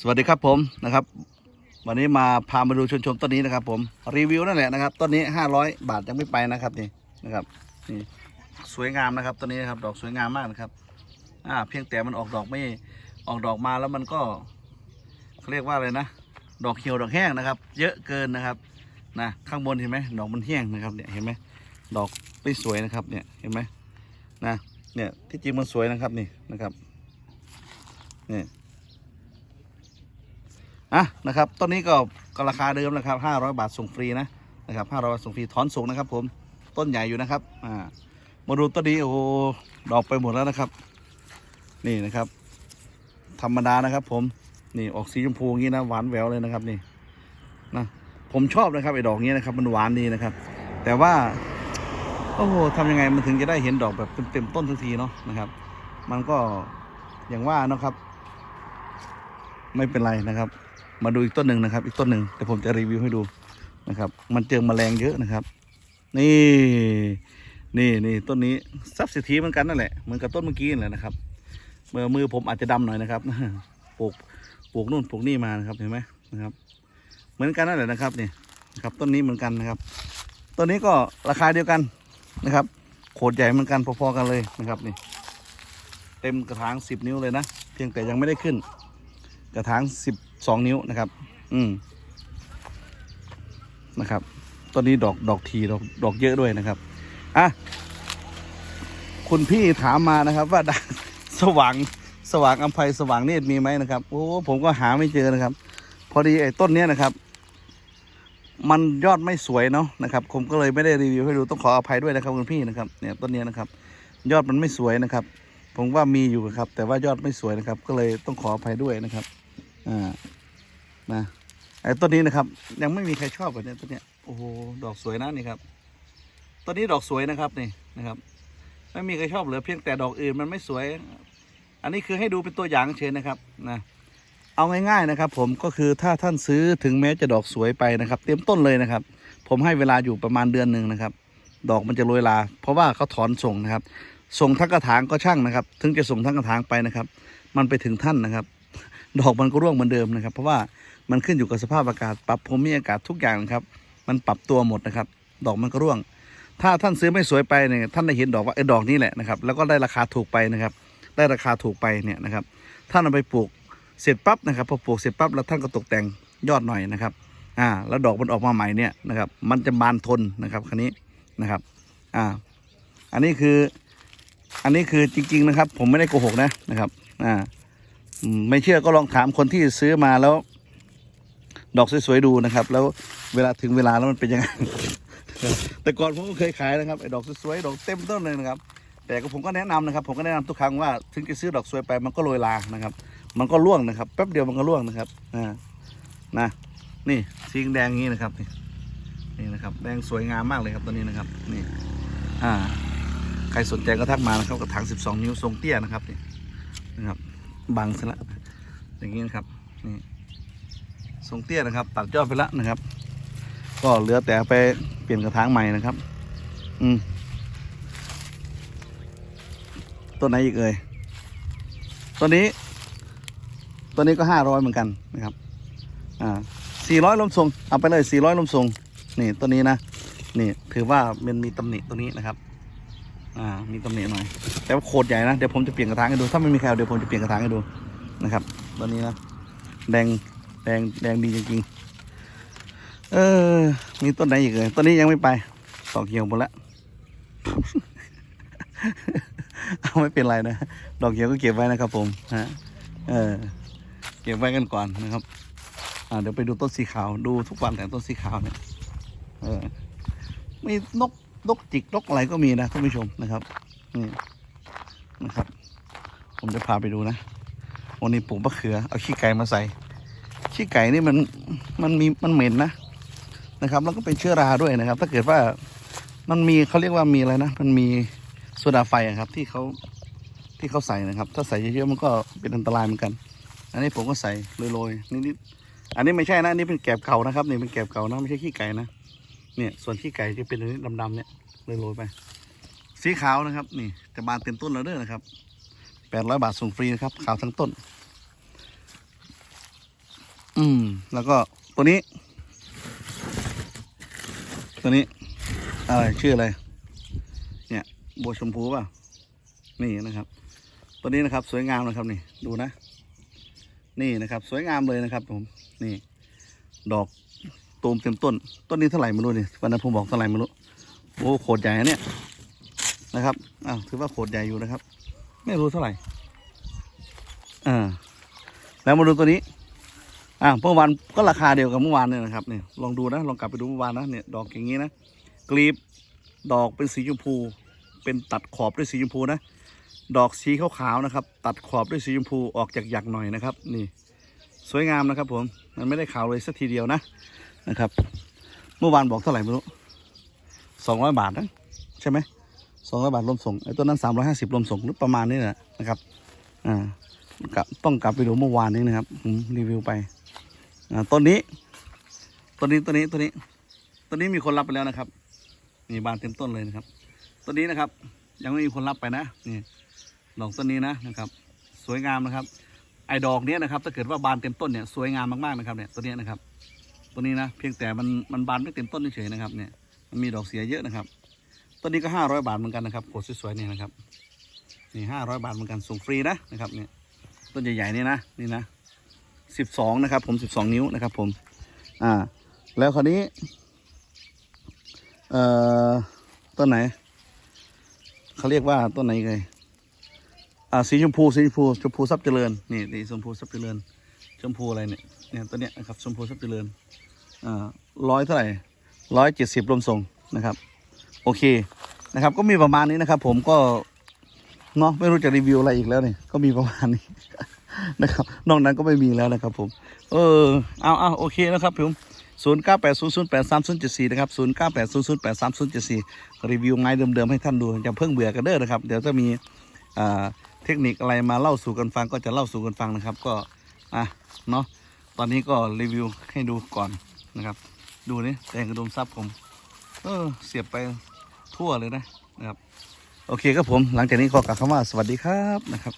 สวัสดีครับผมนะครับ วันนี้มาพามาดูชมชมต้นนี้นะครับ ผมรีวิวนั่นแหละนะครับต้นนี้ห้าร้อยบาทยังไม่ไปนะครับนี่นะครับนี่สวยงามนะครับต้นนี้นะครับ ดอกสวยงามมากนะครับ อ่า เพียงแต่มันออกดอกไม่ออกดอกมาแล้วมันก็เขาเรียกว่าอะไรนะดอกเขียวดอกแห้งนะครับ เยอะเกินนะครับนะข้างบนเห็นไหมดอกมันแห้งนะครับเนี่ยเห็นไหมดอกไม่สวยนะครับ เนี่ยเห็นไหมนะเนี่ยที่จริงมันสวยนะครับนี่นะครับเนี่ย อะนะครับต้นนี้ก็กราคาเดิมนะครับ500บาทส่งฟรีนะนะครับ500บาทส่งฟรีถอนส่งนะครับ ผมต้นใหญ่อยู่นะครับอ่ามาดูต้นนี้โอ้โหดอกไปหมดแล้วนะครับ นี่นะครับ ธรรมดานะครับ ผมนี่ออกสีชมพูงนี้นะหวานแหววเลยนะครับนี่นะผมชอบนะครับไอ้ดอกนี้นะครับ มันหวานดีนะครับ แต่ว่า โอ้โหทำยังไงมันถึงจะได้เห็นดอกแบบเต็มๆต้นทันทีเนาะนะครับ มันก็อย่างว่านะครับ ไม่เป็นไรนะครับ มาดูอีกต้นหนึ่งนะครับ อีกต้นหนึ่งแต่ผมจะรีวิวให้ดูนะครับ มันเจอแมลงเยอะนะครับ นี่ นี่นี่ต้นนี้ซับสิทีเหมือนกันนั่นแหละเหมือนกับต้นเมื่อกี้นั่นแหละนะครับเมื่อมือผมอาจจะดำหน่อยนะครับปลูกปลูกนู่นปลูกนี่มานะครับเห็นไหมนะครับ เหมือนกันนั่นแหละนะครับนี่นะครับต้นนี้เหมือนกันนะครับต้นนี้ก็ราคาเดียวกันนะครับ โขดใหญ่เหมือนกันพอๆกันเลยนะครับนี่ เต็มกระถางสิบนิ้วเลยนะเพียงแต่ยังไม่ได้ขึ้น กระถางสิบสองนิ้วนะครับ อืมนะครับต้นนี้ดอกดอกทีดอกดอกเยอะด้วยนะครับอะคุณพี่ถามมานะครับว่าด่านสว่างสว่างอัมภัยสว่างเนตรมีไหมนะครับโอ้ผมก็หาไม่เจอนะครับ พอดีไอ้ต้นเนี้ยนะครับ มันยอดไม่สวยเนาะนะครับ ผมก็เลยไม่ได้รีวิวให้ดูต้องขออภัยด้วยนะครับคุณพี่นะครับเนี่ยต้นเนี้ยนะครับ ยอดมันไม่สวยนะครับ ผมว่ามีอยู่ครับ แต่ว่ายอดไม่สวยนะครับ ก็เลยต้องขออภัยด้วยนะครับ อ่านะไอ้ต้นนี้นะครับ ยังไม่มีใครชอบแบบเนี้ยต้นเนี้ยโอ้โหดอกสวยนะนี่ครับต้นนี้ดอกสวยนะครับนี่นะครับ ไม่มีใครชอบเหลือเพียงแต่ดอกอื่นมันไม่สวย อันนี้คือให้ดูเป็นตัวอย่างเฉยนะครับนะเอาง่ายๆนะครับ ผมก็คือถ้าท่านซื้อถึงแม้จะดอกสวยไปนะครับ เต็มต้นเลยนะครับ ผมให้เวลาอยู่ประมาณเดือนหนึ่งนะครับ ดอกมันจะโรยลา เพราะว่าเขาถอนส่งนะครับ ส่งทั้งกระถางก็ช่างนะครับ ถึงจะส่งทั้งกระถางไปนะครับ มันไปถึงท่านนะครับ ดอกมันก็ร่วงเหมือนเดิมนะครับ เพราะว่ามันขึ้นอยู่กับสภาพอากาศ ปรับภูมิอากาศทุกอย่างนะครับ มันปรับตัวหมดนะครับ ดอกมันก็ร่วง ถ้าท่านซื้อไม่สวยไปเนี่ยท่านได้เห็นดอกว่าไอ้ดอกนี้แหละนะครับ แล้วก็ได้ราคาถูกไปนะครับ ได้ราคาถูกไปเนี่ยนะครับ ท่านเอาไปปลูกเสร็จปั๊บนะครับพอปลูกเสร็จปั๊บแล้วท่านก็ตกแต่งยอดหน่อยนะครับ อ่า แล้วดอกมันออกมาใหม่เนี่ยนะครับ มันจะบานทนนะครับคันนี้นะครับ อ่า อันนี้คือ อันนี้คือจริง ๆนะครับ ผมไม่ได้โกหกนะนะครับ อ่า ไม่เชื่อก็ลองถามคนที่ซื้อมาแล้ว ดอกสวยๆดูนะครับ แล้วเวลาถึงเวลาแล้วมันเป็นยังไง แต่ก่อนผมก็เคยขายนะครับไอ้ดอกสวยๆดอกเต็มต้นเลยนะครับ แต่ก็ผมก็แนะนำนะครับ ผมก็แนะนำทุกครั้งว่าถึงจะซื้อดอกสวยไปมันก็โรยลานะครับ มันก็ร่วงนะครับแป๊บเดียวมันก็ร่วงนะครับอ่านะนี่สีแดงอย่างนี้นะครับนี่นี่นะครับแดงสวยงามมากเลยครับตัวนี้นะครับนี่อ่าใครสนใจก็ทักมานะครับกระถาง 12 นิ้วทรงเตี้ยนะครับนี่นะครับ บังซะละอย่างนี้นะครับนี่ทรงเตี้ยนะครับ ตัดยอดไปแล้วนะครับ ก็เหลือแต่ไปเปลี่ยนกระถางใหม่นะครับ อืมต้นไหนอีกเอ่ยต้นนี้ต้นนี้ก็ห้าร้อยเหมือนกันนะครับ อ่าสี่ร้อยลมทรงเอาไปเลยสี่ร้อยลมทรงนี่ต้นนี้นะนี่ถือว่ามันมีตำหนิตัวนี้นะครับ อ่า มีตำหนิหน่อย แต่ว่าโคตรใหญ่นะเดี๋ยวผมจะเปลี่ยนกระถางให้ดู ถ้าไม่มีใครเอาเดี๋ยวผมจะเปลี่ยนกระถางให้ดูนะครับ ตอนนี้นะแดงแดงแดงดีจริงๆ เออ มีต้นไหนอีกเลยต้นนี้ยังไม่ไปตอกเหี่ยวหมดล้วเอาไม่เป็นไรนะ ดอกเหี่ยวก็เก็บไว้นะครับ ผมฮะเออ เก็บไว้กันก่อนนะครับ อ่าเดี๋ยวไปดูต้นสีขาวดูทุกวันแต่ต้นสีขาวเนี่ยเออมีนกนกจิกนกอะไรก็มีนะท่านผู้ชมนะครับนี่ นะครับ ผมจะพาไปดูนะวันนี้ปลูกมะเขือ เอาขี้ไก่มาใส่ ขี้ไก่นี่มันมันมีมันเหม็นนะนะครับ แล้วก็เป็นเชื้อราด้วยนะครับ ถ้าเกิดว่ามันมีเขาเรียกว่ามีอะไรนะ มันมีโซดาไฟอะครับ ที่เขาที่เขาใส่นะครับ ถ้าใส่เยอะๆมันก็เป็นอันตรายเหมือนกัน อันนี้ผมก็ใส่โรยๆนิดๆอันนี้ไม่ใช่นะอันนี้เป็นแกบเก่านะครับนี่เป็นแกบเก่านะไม่ใช่ขี้ไก่นะเนี่ยส่วนขี้ไก่จะเป็นอันนี้ดำๆเนี่ยโรยๆไป สีขาวนะครับ นี่จะบานเต็มต้นแล้วเด้อนะครับแปดร้อยบาทส่งฟรีนะครับ ขาวทั้งต้น อืม แล้วก็ตัวนี้ ตัวนี้ อะไรชื่ออะไร เนี่ยบัวชมพูป่ะ นี่นะครับ ตัวนี้นะครับ สวยงามนะครับนี่ ดูนะ นี่นะครับ สวยงามเลยนะครับ ผม นี่ ดอกตูมเต็มต้น ต้นนี้เท่าไหร่ไม่รู้นี่วันนั้นผมบอกเท่าไหร่ไม่รู้ โอ้โขดใหญ่นะเนี่ย นะครับอ้าวถือว่าโขดใหญ่อยู่นะครับ ไม่รู้เท่าไหร่อ่าแล้วมาดูตัวนี้อ่าเมื่อวานก็ราคาเดียวกับเมื่อวานเนี่ยนะครับเนี่ยลองดูนะลองกลับไปดูเมื่อวานนะเนี่ยดอกอย่างนี้นะกลีบดอกเป็นสีชมพู เป็นตัดขอบด้วยสีชมพูนะดอกสีขาวๆนะครับ ตัดขอบด้วยสีชมพูออกจากหยักหน่อยนะครับ นี่ สวยงามนะครับ ผมมันไม่ได้ขาวเลยสักทีเดียวนะนะครับ เมื่อวานบอกเท่าไหร่ไม่รู้สองร้อยบาทนะใช่ไหม สองร้อยบาทรวมส่งไอ้ตัวนั้นสามร้อยห้าสิบรวมส่งหรือประมาณนี้แหละนะครับอ่ากับต้องกลับไปดูเมื่อวานนี้นะครับผมรีวิวไปอ่าต้นนี้ต้นนี้ต้นนี้ต้นนี้ต้นนี้มีคนรับไปแล้วนะครับนี่บานเต็มต้นเลยนะครับต้นนี้นะครับ ยังไม่มีคนรับไปนะนี่ดอกต้นนี้นะนะครับ สวยงามนะครับ ไอ้ดอกเนี้ยนะครับ ถ้าเกิดว่าบานเต็มต้นเนี่ยสวยงามมากๆนะครับเนี่ยตัวเนี้ยนะครับตัวนี้นะเพียงแต่มันมันบานไม่เต็มต้นเฉยๆนะครับเนี่ยมันมีดอกเสียเยอะนะครับ ต้นนี้ก็ห้าร้อยบาทเหมือนกันนะครับโขดสวยๆนี่นะครับนี่ห้าร้อยบาทเหมือนกันส่งฟรีนะนะครับเนี่ยต้นใหญ่ๆนี่นะนี่นะสิบสองนะครับ ผมสิบสองนิ้วนะครับ ผม อ่า แล้วคราวนี้ เอ่อต้นไหนเขาเรียกว่าต้นไหนเลยอ่าสีชมพูสีชมพูชมพูซับเจริญนี่นี่ชมพูซับเจริญชมพูอะไรเนี่ยเนี่ยตัวเนี้ยนะครับชมพูซับเจริญอ่าร้อยเท่าไหร่ร้อยเจ็ดสิบรวมส่งนะครับ โอเคนะครับ ก็มีประมาณนี้นะครับ ผมก็เนาะไม่รู้จะรีวิวอะไรอีกแล้วเนี่ยก็มีประมาณนี้นะครับ นอกนั้นก็ไม่มีแล้วนะครับ ผม เออเอาเอาโอเคนะครับผมศูนย์เก้าแปดศูนย์ศูนย์แปดสามศูนย์เจ็ดสี่นะครับศูนย์เก้าแปดศูนย์ศูนย์แปดสามศูนย์เจ็ดสี่รีวิวไม้เดิมๆ ให้ท่านดูอย่าเพิ่งเบื่อกันเด้อนะครับ เดี๋ยวจะมีเทคนิคอะไรมาเล่าสู่กันฟังก็จะเล่าสู่กันฟังนะครับ ก็อะเนาะตอนนี้ก็รีวิวให้ดูก่อนนะครับ ดูนี่แดงกระดุมซับผม เออ เสียบไป ทั่วเลยนะนะครับ โอเคครับผมหลังจากนี้ขอกล่าวคำว่าสวัสดีครับนะครับ